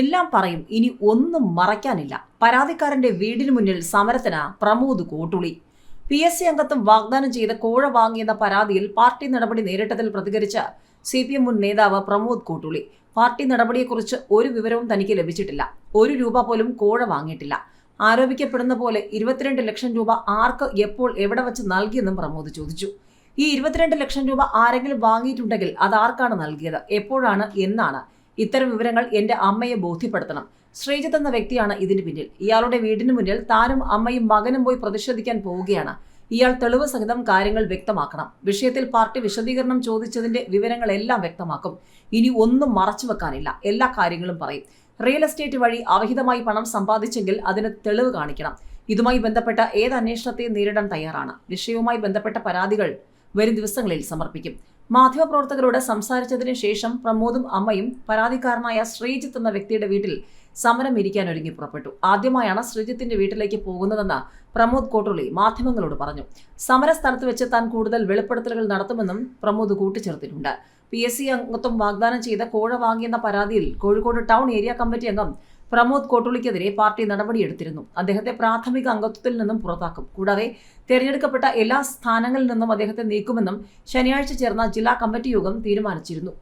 എല്ലാം പറയും. ഇനി ഒന്നും മറയ്ക്കാനില്ല. പരാതിക്കാരന്റെ വീടിന് മുന്നിൽ സമരത്തിന് Pramod Kottuli. P S C അംഗത്വം വാഗ്ദാനം ചെയ്ത കോഴ വാങ്ങിയെന്ന പരാതിയിൽ പാർട്ടി നടപടി നേരിട്ടതിൽ പ്രതികരിച്ച സി പി എം മുൻ നേതാവ് പ്രമോദ് കോട്ടുളി. പാർട്ടി നടപടിയെക്കുറിച്ച് ഒരു വിവരവും തനിക്ക് ലഭിച്ചിട്ടില്ല. ഒരു രൂപ പോലും കോഴ വാങ്ങിയിട്ടില്ല. ആരോപിക്കപ്പെടുന്ന പോലെ ഇരുപത്തിരണ്ട് ലക്ഷം രൂപ ആർക്ക് എപ്പോൾ എവിടെ വെച്ച് നൽകിയെന്നും പ്രമോദ് ചോദിച്ചു. ഈ ഇരുപത്തിരണ്ട് ലക്ഷം രൂപ ആരെങ്കിലും വാങ്ങിയിട്ടുണ്ടെങ്കിൽ അത് ആർക്കാണ് നൽകിയത്? എപ്പോഴാണ്? എന്നാണ് ഇത്തരം വിവരങ്ങൾ എന്റെ അമ്മയെ ബോധ്യപ്പെടുത്തണം. ശ്രീജിത്ത് എന്ന വ്യക്തിയാണ് ഇതിന് പിന്നിൽ. ഇയാളുടെ വീടിന് മുന്നിൽ താനും അമ്മയും മകനും പോയി പ്രതിഷേധിക്കാൻ പോവുകയാണ്. ഇയാൾ തെളിവ് സഹിതം കാര്യങ്ങൾ വ്യക്തമാക്കണം. വിഷയത്തിൽ പാർട്ടി വിശദീകരണം ചോദിച്ചതിന്റെ വിവരങ്ങളെല്ലാം വ്യക്തമാക്കും. ഇനി ഒന്നും മറച്ചു വെക്കാനില്ല. എല്ലാ കാര്യങ്ങളും പറയും. റിയൽ എസ്റ്റേറ്റ് വഴി അവഹിതമായി പണം സമ്പാദിച്ചെങ്കിൽ അതിന് തെളിവ് കാണിക്കണം. ഇതുമായി ബന്ധപ്പെട്ട ഏത് അന്വേഷണത്തെയും നേരിടാൻ തയ്യാറാണ്. വിഷയവുമായി ബന്ധപ്പെട്ട പരാതികൾ വരും ദിവസങ്ങളിൽ സമർപ്പിക്കും. മാധ്യമപ്രവർത്തകരോട് സംസാരിച്ചതിന് ശേഷം പ്രമോദും അമ്മയും പരാതിക്കാരനായ ശ്രീജിത്ത് എന്ന വ്യക്തിയുടെ വീട്ടിൽ സമരം ഇരിക്കാൻ ഒരുങ്ങി പുറപ്പെട്ടു. ആദ്യമായാണ് ശ്രീജിത്തിന്റെ വീട്ടിലേക്ക് പോകുന്നതെന്ന് പ്രമോദ് കോട്ടുള്ളി മാധ്യമങ്ങളോട് പറഞ്ഞു. സമര സ്ഥലത്ത് വെച്ച് താൻ കൂടുതൽ വെളിപ്പെടുത്തലുകൾ നടത്തുമെന്നും പ്രമോദ് കൂട്ടിച്ചേർത്തിട്ടുണ്ട്. പി എസ് സി അംഗത്വം വാഗ്ദാനം ചെയ്ത കോഴ വാങ്ങിയെന്ന പരാതിയിൽ കോഴിക്കോട് ടൗൺ ഏരിയ കമ്മിറ്റി അംഗം പ്രമോദ് കോട്ടുളിക്കെതിരെ പാർട്ടി നടപടിയെടുത്തിരുന്നു. അദ്ദേഹത്തെ പ്രാഥമിക അംഗത്വത്തിൽ നിന്നും പുറത്താക്കും. കൂടാതെ തെരഞ്ഞെടുക്കപ്പെട്ട എല്ലാ സ്ഥാനങ്ങളിൽ നിന്നും അദ്ദേഹത്തെ നീക്കുമെന്നും ശനിയാഴ്ച ചേർന്ന ജില്ലാ കമ്മിറ്റി യോഗം തീരുമാനിച്ചിരുന്നു.